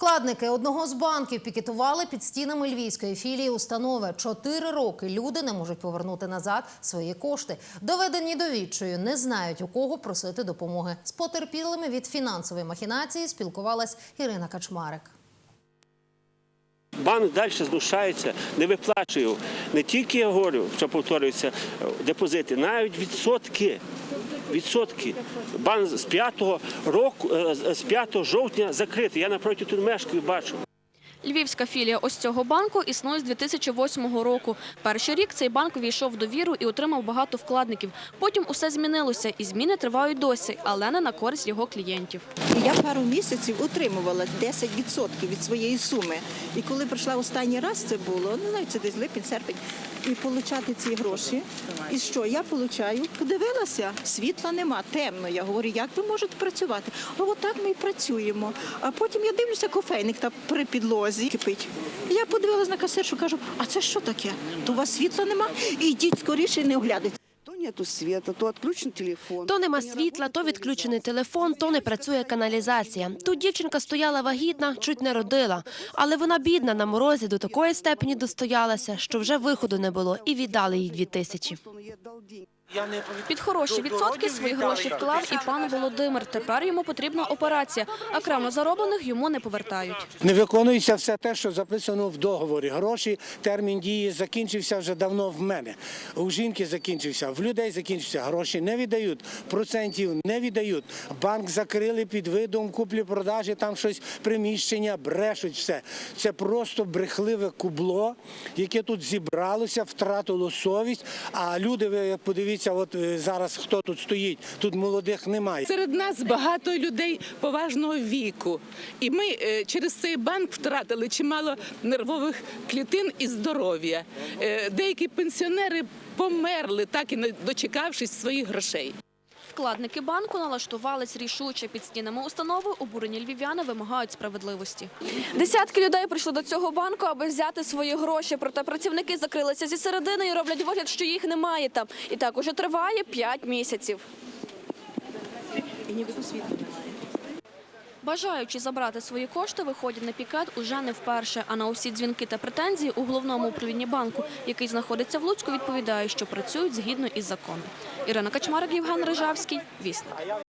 Вкладники одного з банків пікетували під стінами львівської філії установи. Чотири роки люди не можуть повернути назад свої кошти. Доведені до відчаю, не знають у кого просити допомоги. З потерпілими від фінансової махінації спілкувалась Ірина Качмарик. Банк далі знущається, не виплачує не тільки я говорю, що повторюються е, депозити, навіть відсотки. Відсотки. Банк з 5 року, е, з- з 5 жовтня закритий. Я напроти тут мешкаю, бачу. Львівська філія ось цього банку існує з 2008 року. Перший рік цей банк війшов в довіру і отримав багато вкладників. Потім усе змінилося, і зміни тривають досі, але не на користь його клієнтів. Я пару місяців отримувала 10% від своєї суми. І коли прийшла останній раз, це було, не знаю, це десь липень, серпень, і отримати ці гроші. І що я отримую? Подивилася, світла нема, темно. Я говорю, як ви можете працювати? А отак ми і працюємо. А потім я дивлюся, кофейник там при підлозі кипить. Я подивилася на касиршу, кажу, а це що таке? То у вас світла нема? Ідіть скоріше і не оглядайте. То нема світла, то відключений телефон, то не працює каналізація. Тут дівчинка стояла вагітна, чуть не родила. Але вона бідна на морозі до такої степені достоялася, що вже виходу не було, і віддали їй дві тисячі. Під хороші відсотки свої гроші вклав і пан Володимир. Тепер йому потрібна операція. Окремо зароблених йому не повертають. Не виконується все те, що записано в договорі. Гроші, термін дії закінчився вже давно в мене. У жінки закінчився, в людей закінчився. Гроші не віддають, процентів не віддають. Банк закрили під видом куплі-продажі, там щось приміщення, брешуть все. Це просто брехливе кубло, яке тут зібралося, втратило совість. А люди, ви як подивіться, от е, зараз хто тут стоїть, тут молодих немає. Серед нас багато людей поважного віку, і ми е, через цей банк втратили чимало нервових клітин і здоров'я. Е, Деякі пенсіонери померли, так і не дочекавшись своїх грошей. Вкладники банку налаштувались рішуче під стінами установи. Обурені львів'яни вимагають справедливості. Десятки людей прийшли до цього банку, аби взяти свої гроші. Проте працівники закрилися зі середини і роблять вигляд, що їх немає там. І так уже триває 5 місяців. І ніби світу немає. Бажаючи забрати свої кошти, виходять на пікет уже не вперше. А на усі дзвінки та претензії у головному управлінні банку, який знаходиться в Луцьку, відповідає, що працюють згідно із законом. Ірина Качмарик, Євген Рижавський, Вісник.